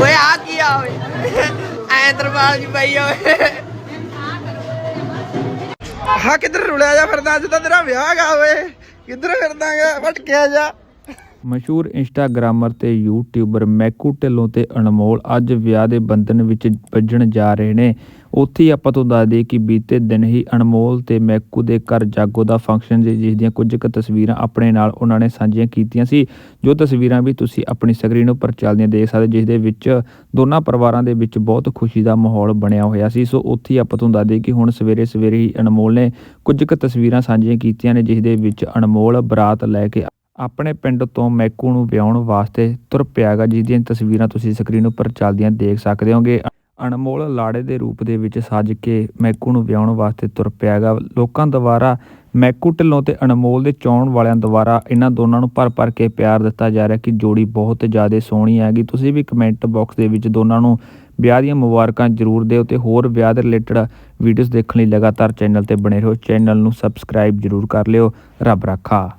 ਓਏ ਆ ਕੀ ਆ ਓਏ? ਐ ਦਰਬਾਰ ਜੀ ਪਈ ਓਏ। ਹਾਂ ਕਿੱਧਰ ਰੁਲਿਆ ਜਾ ਫਿਰਦਾ? ਅੱਜ ਤਾਂ ਤੇਰਾ ਵਿਆਹ ਗਾ ਓਏ। ਕਿੱਧਰ ਫਿਰਦਾਗਾ? ਭਟਕਿਆ ਜਾ। ਮਸ਼ਹੂਰ ਇੰਸਟਾਗ੍ਰਾਮਰ ਤੇ ਯੂਟਿਊਬਰ ਮੈਕੂ ਢਿੱਲੋਂ ਤੇ ਅਨਮੋਲ ਅੱਜ ਵਿਆਹ ਦੇ ਬੰਧਨ ਵਿੱਚ ਵੱਜਣ ਜਾ ਰਹੇ ਨੇ। ਉੱਥੇ ਹੀ ਆਪਾਂ ਤੋਂ ਦੱਸ ਦਈਏ ਕਿ ਬੀਤੇ ਦਿਨ ਹੀ ਅਨਮੋਲ ਤੇ ਮੈਕੂ ਦੇ ਘਰ ਜਾਗੋ ਦਾ ਫੰਕਸ਼ਨ ਸੀ, ਜਿਸ ਦੀਆਂ ਕੁਝ ਕੁ ਤਸਵੀਰਾਂ ਆਪਣੇ ਨਾਲ ਉਹਨਾਂ ਨੇ ਸਾਂਝੀਆਂ ਕੀਤੀਆਂ ਸੀ। ਜੋ ਤਸਵੀਰਾਂ ਵੀ ਤੁਸੀਂ ਆਪਣੀ ਸਕਰੀਨ ਉੱਪਰ ਚੱਲਦੀਆਂ ਦੇਖ ਸਕਦੇ ਜਿਸ ਦੇ ਵਿੱਚ ਦੋਨਾਂ ਪਰਿਵਾਰਾਂ ਦੇ ਵਿੱਚ ਬਹੁਤ ਖੁਸ਼ੀ ਦਾ ਮਾਹੌਲ ਬਣਿਆ ਹੋਇਆ ਸੀ। ਸੋ ਉੱਥੇ ਹੀ ਆਪਾਂ ਤੋਂ ਦੱਸ ਦਈਏ ਕਿ ਹੁਣ ਸਵੇਰੇ ਸਵੇਰੇ ਹੀ ਅਨਮੋਲ ਨੇ ਕੁਝ ਕੁ ਤਸਵੀਰਾਂ ਸਾਂਝੀਆਂ ਕੀਤੀਆਂ ਨੇ ਜਿਸ ਦੇ ਵਿੱਚ ਅਨਮੋਲ ਬਰਾਤ ਲੈ ਕੇ ਆਪਣੇ ਪਿੰਡ ਤੋਂ ਮੈਕੂ ਨੂੰ ਵਿਆਹਣ ਵਾਸਤੇ ਤੁਰ ਪਿਆਗਾ ਜਿਸ ਦੀਆਂ ਤਸਵੀਰਾਂ ਤੁਸੀਂ ਸਕਰੀਨ ਉੱਪਰ ਚੱਲਦੀਆਂ ਦੇਖ ਸਕਦੇ ਹੋਗੇ। ਅਨਮੋਲ ਲਾੜੇ ਦੇ ਰੂਪ ਦੇ ਵਿੱਚ ਸੱਜ ਕੇ ਮੈਕੂ ਨੂੰ ਵਿਆਹਣ ਵਾਸਤੇ ਤੁਰ ਪਿਆਗਾ। ਲੋਕਾਂ ਦੁਆਰਾ ਮੈਕੂ ਢਿੱਲੋਂ ਤੇ ਅਨਮੋਲ ਦੇ ਚਾਹਣ ਵਾਲਿਆਂ ਦੁਆਰਾ ਇਹਨਾਂ ਦੋਨਾਂ ਨੂੰ ਭਰ ਭਰ ਕੇ ਪਿਆਰ ਦਿੱਤਾ ਜਾ ਰਿਹਾ ਕਿ ਜੋੜੀ ਬਹੁਤ ਜ਼ਿਆਦਾ ਸੋਹਣੀ ਹੈਗੀ। ਤੁਸੀਂ ਵੀ ਕਮੈਂਟ ਬਾਕਸ ਦੇ ਵਿੱਚ ਦੋਨਾਂ ਨੂੰ ਵਿਆਹ ਦੀਆਂ ਮੁਬਾਰਕਾਂ ਜ਼ਰੂਰ ਦਿਓ ਤੇ ਹੋਰ ਵਿਆਹ ਦੇ ਰਿਲੇਟਡ ਵੀਡੀਓਜ਼ ਦੇਖਣ ਲਈ ਲਗਾਤਾਰ ਚੈਨਲ ਤੇ ਬਣੇ ਰਹੋ। ਚੈਨਲ ਨੂੰ ਸਬਸਕ੍ਰਾਈਬ ਜ਼ਰੂਰ ਕਰ ਲਿਓ। ਰੱਬ ਰਾਖਾ।